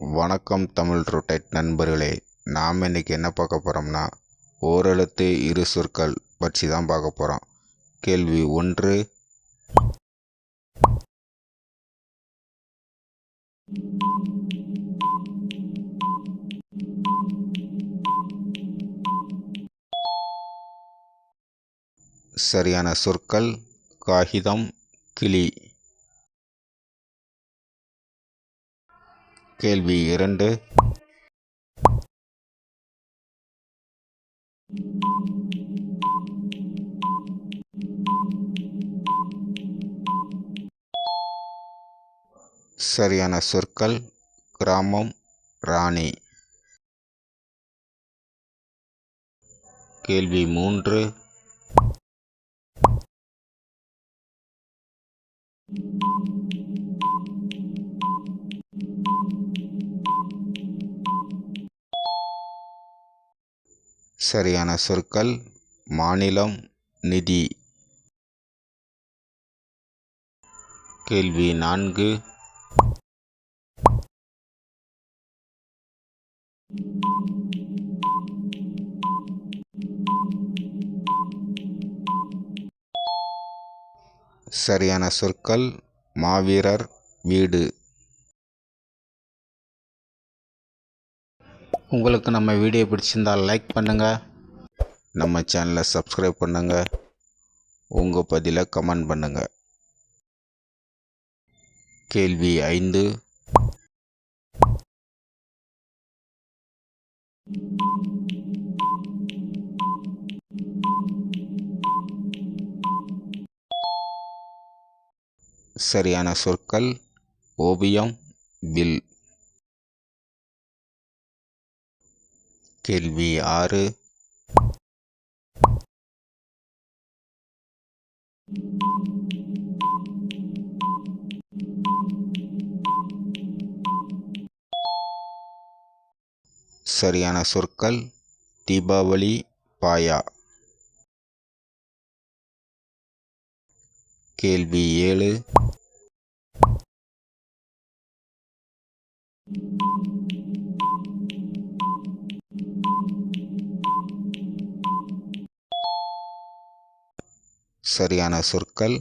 வணக்கம் தமிழ் ரொட்டேட் நண்பர்களே நாம் இன்னைக்கு என்ன பார்க்க போகிறோம்னா ஓரெழுத்து இரு சொற்கள் பற்றி தான் பார்க்க போகிறோம் கேள்வி ஒன்று சரியான சொற்கள் காகிதம் கிளி. கேள்வி இரண்டு. சரியான சொற்கள் கிராமம் ராணி. கேள்வி மூன்று. சரியான சொற்கள் மாநிலம் நிதி. கேள்வி நான்கு. சரியான சொற்கள் மாவீரர் வீடு. உங்களுக்கு நம்ம வீடியோ பிடிச்சிருந்தால் லைக் பண்ணுங்கள் நம்ம சேனலை சப்ஸ்கிரைப் பண்ணுங்கள் உங்கள் பதிலை கமெண்ட் பண்ணுங்கள் கேள்வி ஐந்து. சரியான சொற்கள். ஓவியம். வில். கேள்வி ஆறு. சரியான சொற்கள் தீபாவளி பாயா. கேள்வி ஏழு. சரியான சொற்கள்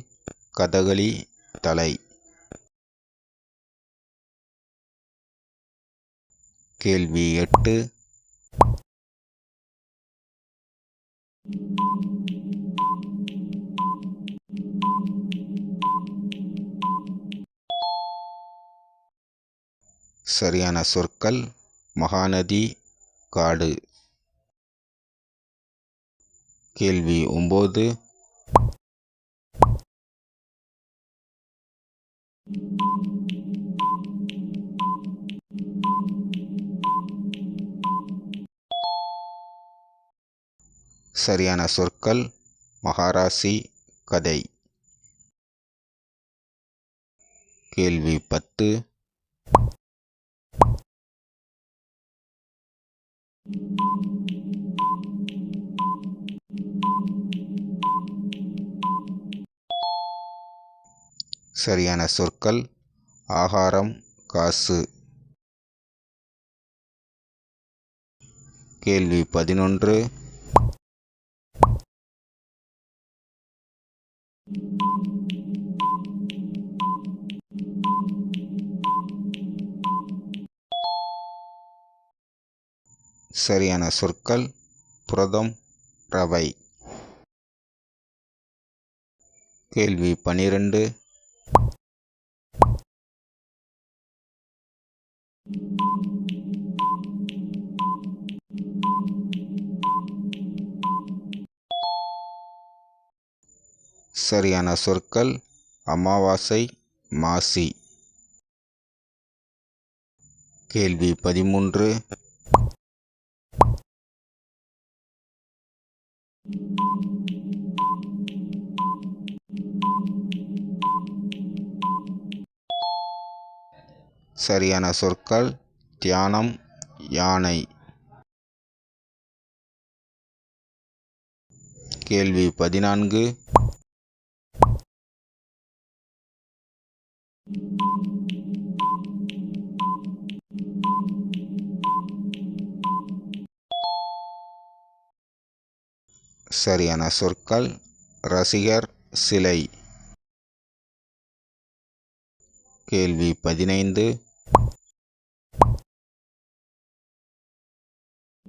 கதகளி தலை. கேள்வி எட்டு. சரியான சொற்கள் மகாநதி காடு. கேள்வி ஒம்பது. சரியான சொற்கள் மகாராசி கதை. கேள்வி பத்து. சரியான சொற்கள் ஆகாரம் காசு. கேள்வி பதினொன்று. சரியான சொற்கள் புரதம் ரவை. கேள்வி பனிரெண்டு. சரியான சொற்கள் அமாவாசை மாசி. கேள்வி பதிமூன்று. சரியான சொற்கள் தியானம் யானை. கேள்வி பதினான்கு. சரியான சொற்கள் ரசிகர் சிலை. கேள்வி பதினைந்து.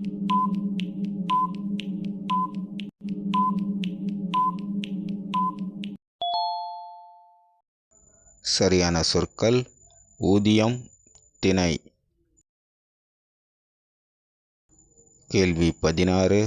thank you சரியான சொற்கள். ஊதியம் திணை. கேள்வி பதினாறு.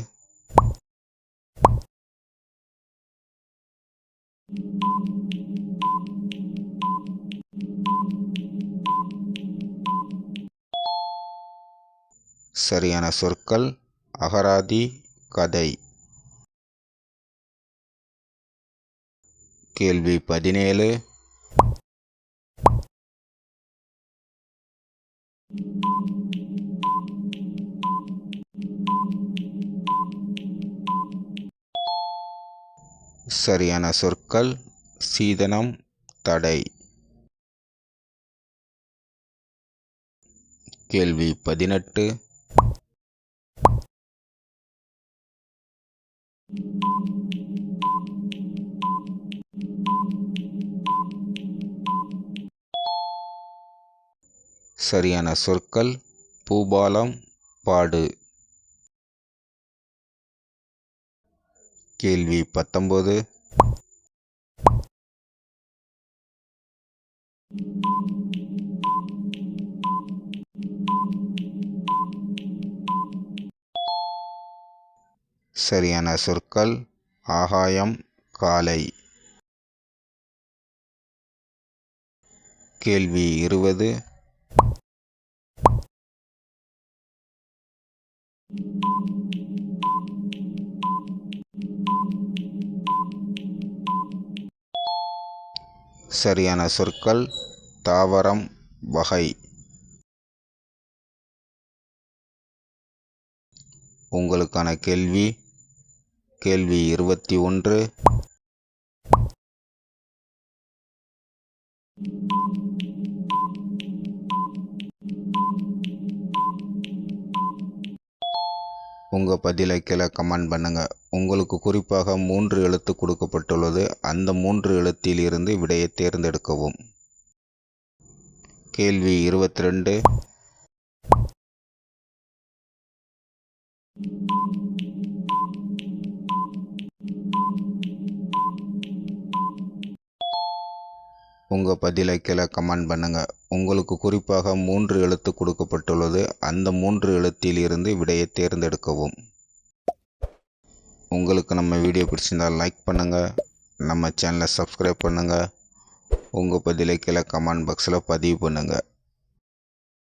சரியான சொற்கள். அகராதி கதை. கேள்வி பதினேழு. சரியான சொற்கள் சீதனம் தடை. கேள்வி பதினெட்டு. சரியான சொற்கள் பூபாலம் பாடு. கேள்வி பத்தொன்பது. சரியான சொற்கள் ஆகாயம் காலை. கேள்வி இருபது. சரியான சொற்கள் தாவரம் வகை. உங்களுக்கான கேள்வி கேள்வி இருபத்தி ஒன்று. உங்கள் பதிலை கீழே கமெண்ட் பண்ணுங்கள் உங்களுக்கு குறிப்பாக மூன்று எழுத்து கொடுக்கப்பட்டுள்ளது. அந்த மூன்று எழுத்தில் இருந்து விடையை தேர்ந்தெடுக்கவும். கேள்வி இருபத்தி ரெண்டு. உங்கள் பதிலை கீழே கமெண்ட் பண்ணுங்கள் உங்களுக்கு குறிப்பாக மூன்று எழுத்து கொடுக்கப்பட்டுள்ளது. அந்த மூன்று எழுத்தில் இருந்து விடையை தேர்ந்தெடுக்கவும். உங்களுக்கு நம்ம வீடியோ பிடிச்சிருந்தால் லைக் பண்ணுங்கள் நம்ம சேனலை சப்ஸ்கிரைப் பண்ணுங்கள் உங்கள் பதிலை கீழே கமெண்ட் பாக்ஸில் பதிவு பண்ணுங்கள்